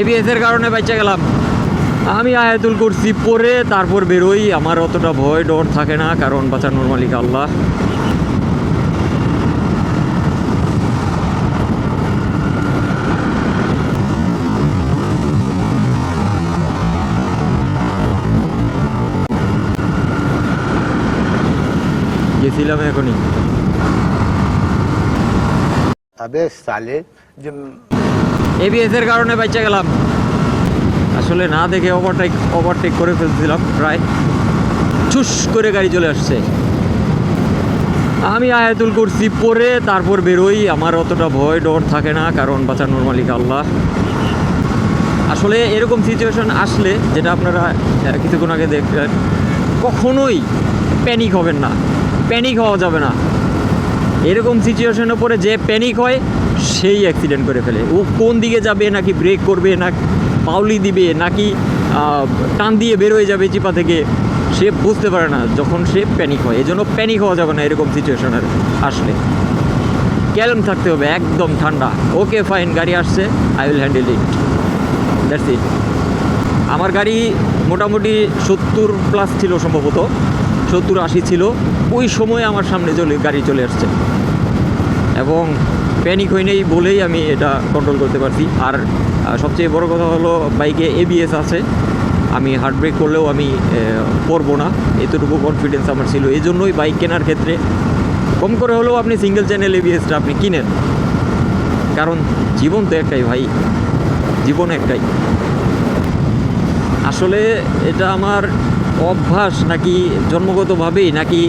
এবিএসের কারণে বাচ্চা গেলাম। আমি আয়াতুল করছি পরে তারপর বেরোই। আমার অতটা ভয় ডর থাকে না, কারণ বাচ্চা নর্মালি আল্লাহ। গেছিলাম এখনই। সালে যে এবিএস এর কারণে বাচ্চা গেলাম। আসলে না দেখে ওভারটেক ওভারটেক করে ফেলছিলাম, প্রায়। চুস করে গাড়ি চলে আসছে। আমি আয়াতুল করছি পরে তারপর বেরোই। আমার অতটা ভয় ডর থাকে না, কারণ বাঁচানোর মালিক আল্লাহ। আসলে এরকম সিচুয়েশন আসলে, যেটা আপনারা কিছুক্ষণ আগে দেখলেন, কখনোই প্যানিক হবেন না। প্যানিক হওয়া যাবে না। এরকম সিচুয়েশনের পরে যে প্যানিক হয় সেই অ্যাক্সিডেন্ট করে ফেলে। ও কোন দিকে যাবে, নাকি ব্রেক করবে, না পাউলি দিবে, নাকি টান দিয়ে বেরোয় যাবে চিপা থেকে, সে বুঝতে পারে না, যখন সে প্যানিক হয়। এজন্য প্যানিক হওয়া যাবে না এরকম সিচুয়েশনের আসলে। ক্যালম থাকতে হবে, একদম ঠান্ডা। ওকে ফাইন গাড়ি আসছে I will handle it that's it আমার গাড়ি মোটামুটি সত্তর প্লাস ছিল সম্ভবত। সত্তর আশি ছিল। ওই সময় আমার সামনে চলে, গাড়ি চলে আসছে। এবং প্যানিক হই নেই বলেই আমি এটা কন্ট্রোল করতে পারছি। আর সবচেয়ে বড় কথা হলো, বাইকে এবিএস আছে। আমি হার্ড ব্রেক করলেও আমি পরবো না। এতটুকু কনফিডেন্স আমার ছিল। এই জন্যই বাইক কেনার ক্ষেত্রে কম করে হলেও আপনি সিঙ্গেল চ্যানেল এবিএসটা আপনি কিনেন। কারণ জীবন তো একটাই ভাই। জীবন একটাই। আসলে এটা আমার অভ্যাস নাকি জন্মগতভাবেই নাকি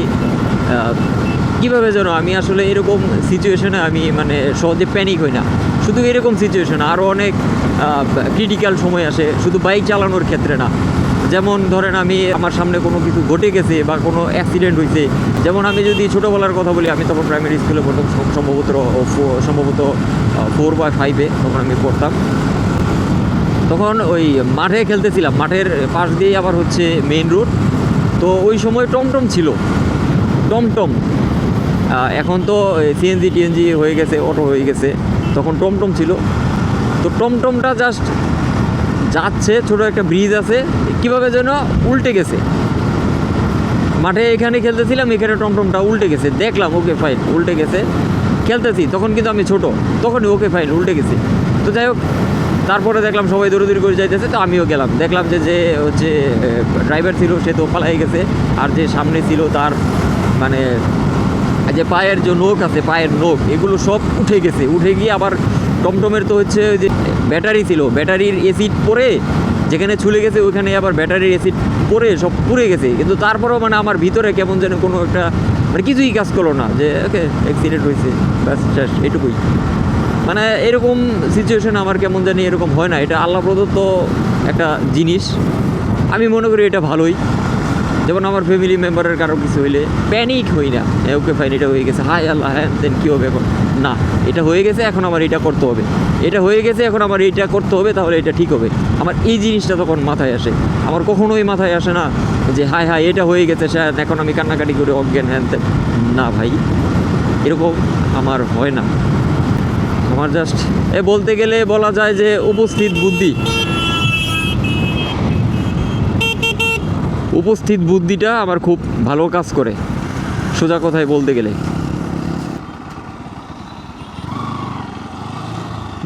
কীভাবে যেন আমি আসলে এরকম সিচুয়েশনে আমি মানে সহজে প্যানিক হই না। শুধু এরকম সিচুয়েশন আরও অনেক ক্রিটিক্যাল সময় আসে, শুধু বাইক চালানোর ক্ষেত্রে না। যেমন ধরেন আমি আমার সামনে কোনো কিছু ঘটে গেছে বা কোনো অ্যাক্সিডেন্ট হয়েছে যেমন আমি যদি ছোটোবেলার কথা বলি, আমি তখন প্রাইমারি স্কুলে পড়তাম, সম- সম্ভবত সম্ভবত ফোর বা ফাইভে তখন আমি পড়তাম। তখন ওই মাঠে খেলতেছিলাম, মাঠের পাশ দিয়ে আবার হচ্ছে মেইন রোড তো ওই সময় টমটম ছিল। টমটম। এখন তো সিএনজি টিএনজি হয়ে গেছে অটো হয়ে গেছে। তখন টমটম ছিল। তো টমটমটা জাস্ট যাচ্ছে, ছোট একটা ব্রিজ আছে। কীভাবে যেন উল্টে গেছে। মাঠে এখানে খেলতেছিলাম, এখানে টমটমটা উল্টে গেছে। দেখলাম ওকে ফাইন উল্টে গেছে। খেলতেছি, তখন কিন্তু আমি ছোট। তখনই ওকে ফাইন উল্টে গেছে। তো যাই হোক, তারপরে দেখলাম সবাই দৌড়দৌড়ি করে যাইতেছে, তো আমিও গেলাম। দেখলাম যে যে, হচ্ছে ড্রাইভার ছিল, সে তো পালাই গেছে। আর যে সামনে ছিল তার মানে যে পায়ের যে নোক আছে, পায়ের নোক এগুলো সব উঠে গেছে। উঠে গিয়ে আবার টমটমের তো হচ্ছে যে ব্যাটারি ছিল, ব্যাটারির এসিড পরে যেখানে ছুলে গেছে ওইখানে আবার ব্যাটারির এসিড পরে সব পুড়ে গেছে। কিন্তু তারপরেও মানে আমার ভিতরে কেমন যেন কোনো একটা মানে কিছুই কাজ করল না, যে ওকে অ্যাক্সিডেন্ট হয়েছে, ব্যাস, শেষ, এটুকুই। মানে এরকম সিচুয়েশন আমার কেমন জানি এরকম হয় না। এটা আল্লাহ প্রদত্ত একটা জিনিস। আমি মনে করি এটা ভালোই। যেমন আমার ফ্যামিলি মেম্বারের কারও কিছু হইলে প্যানিক হই না। ওকে ফাইন এটা হয়ে গেছে। হাই আল্লাহ হ্যাঁ দেন কী হবে এখন? না, এটা হয়ে গেছে, এখন আমার এটা করতে হবে। এটা হয়ে গেছে, এখন আমার এইটা করতে হবে, তাহলে এটা ঠিক হবে। আমার এই জিনিসটা তখন মাথায় আসে। আমার কখনোই মাথায় আসে না যে হাই হাই এটা হয়ে গেছে স্যার এখন আমি কান্নাকাটি করে অজ্ঞান হ্যান। না, ভাই, এরকম আমার হয় না। আমার জাস্ট এ, বলতে গেলে বলা যায় যে, উপস্থিত বুদ্ধি। উপস্থিত বুদ্ধিটা আমার খুব ভালো কাজ করে। সোজা কথায় বলতে গেলে।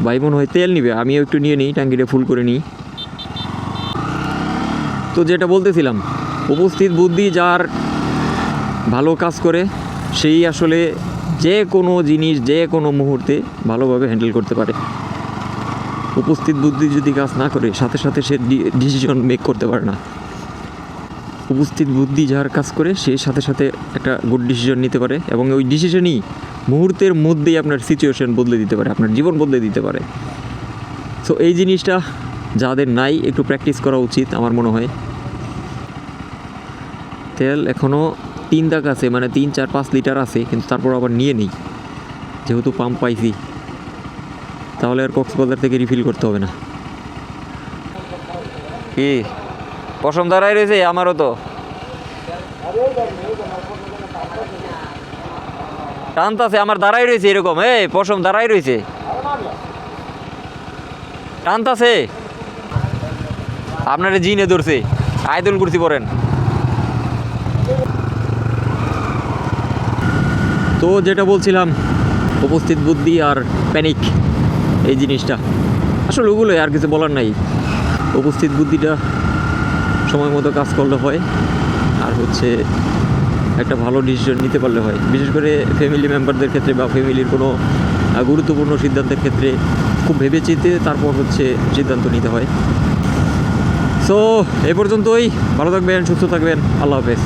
ভাই মনে হয় তেল নিবে, আমিও একটু নিয়ে নিই ট্যাঙ্কিটা ফুল করে নিই। তো যেটা বলতেছিলাম, উপস্থিত বুদ্ধি যার ভালো কাজ করে, সেই আসলে যে কোনো জিনিস, যে কোনো মুহূর্তে ভালোভাবে হ্যান্ডেল করতে পারে। উপস্থিত বুদ্ধি যদি কাজ না করে, সাথে সাথে সে ডিসিশন মেক করতে পারে না। উপস্থিত বুদ্ধি যার কাজ করে, সে সাথে সাথে একটা গুড ডিসিশন নিতে পারে এবং ওই ডিসিশনই মুহূর্তের মধ্যেই আপনার সিচুয়েশন বদলে দিতে পারে, আপনার জীবন বদলে দিতে পারে। সো এই জিনিসটা যাদের নাই, একটু প্র্যাকটিস করা উচিত আমার মনে হয়। তেল এখনও তিন দাগ আছে মানে তিন, চার, পাঁচ লিটার আছে, কিন্তু তারপর আবার নিয়ে নেই। যেহেতু পাম্প পাইছি, তাহলে আর কক্সবাজার থেকে রিফিল করতে হবে না। কি? পশম দাঁড়াই রয়েছে আমারও তো। টানতাছে, আমার দাঁড়াই রয়েছে এরকম। এই, পশম দাঁড়াই রয়েছে। টানতাছে। আপনারা জিনে ধরছে। আয়দল কুর্সি পড়েন তো যেটা বলছিলাম, উপস্থিত বুদ্ধি আর প্যানিক, এই জিনিসটা। আসলে ওগুলোই আর কিছু বলার নাই। উপস্থিত বুদ্ধিটা সময় মতো কাজ করলে হয়। আর হচ্ছে একটা ভালো ডিসিশন নিতে পারলে হয়। বিশেষ করে ফ্যামিলি মেম্বারদের ক্ষেত্রে বা ফ্যামিলির কোনো গুরুত্বপূর্ণ সিদ্ধান্তের ক্ষেত্রে খুব ভেবেচিন্তে তারপর হচ্ছে সিদ্ধান্ত নিতে হয়। সো এ পর্যন্তই। ভালো থাকবেন, সুস্থ থাকবেন। আল্লাহ হাফেজ।